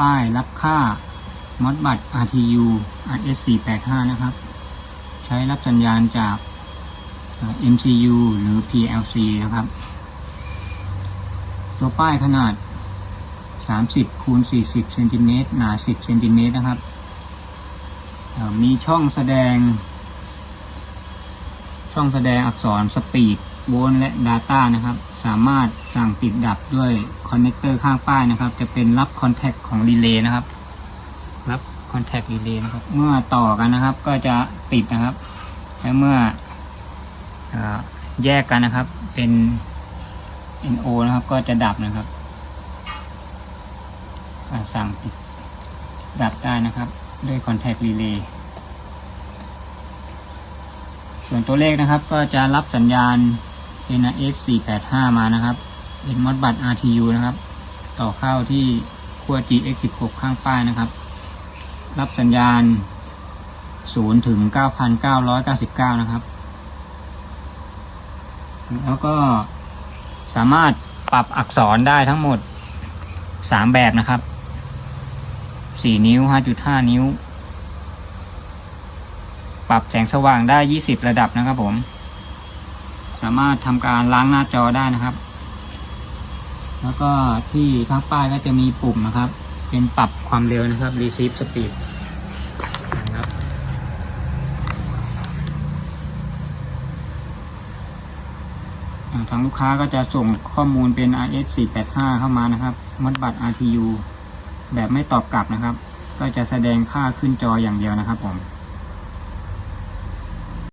ป้ายรับค่ามอดบัตร RTU RS485 นะครับ ใช้รับสัญญาณจาก MCU หรือ PLC นะครับ ตัวป้ายขนาด 30คูณ40เซนติเมตรหนา 10เซนติเมตรนะครับ มีช่องแสดง ช่องแสดงอักษรสปีดโวลต์และ Data นะครับ สามารถสั่งติดดับด้วยคอนเนคเตอร์ข้างป้ายนะครับ จะเป็นรับคอนแทคของรีเลย์นะครับ รับคอนแทครีเลย์นะครับ เมื่อต่อกันนะครับ ก็จะติดนะครับ และเมื่อเออแยกกันนะครับ เป็น NO นะครับ ก็จะดับนะครับการสั่งติดดับได้นะครับด้วยคอนแทครีเลย์ส่วนตัวเลขนะครับก็จะรับสัญญาณ NRS 485 มานะครับเป็นมอดบัต RTU นะครับ ต่อเข้าที่ขั้ว GX 16 ข้างป้ายนะครับ รับสัญญาณ 0 ถึง 9,999 นะครับ แล้วก็สามารถปรับอักษรได้ทั้งหมด 3 แบบนะครับ 4 นิ้ว 5.5 นิ้ว ปรับแสงสว่างได้ 20 ระดับนะครับผม สามารถทำการล้างหน้าจอได้นะครับ แล้วก็ที่ข้างป้ายก็จะมีปุ่มนะครับ เป็นปรับความเร็วนะครับ receive speed นะครับทางลูกค้าก็จะส่งข้อมูลเป็น RS 485เข้ามานะครับมดบัตร RTU แบบไม่ตอบกลับนะครับ ก็จะแสดงค่าขึ้นจออย่างเดียวนะครับผม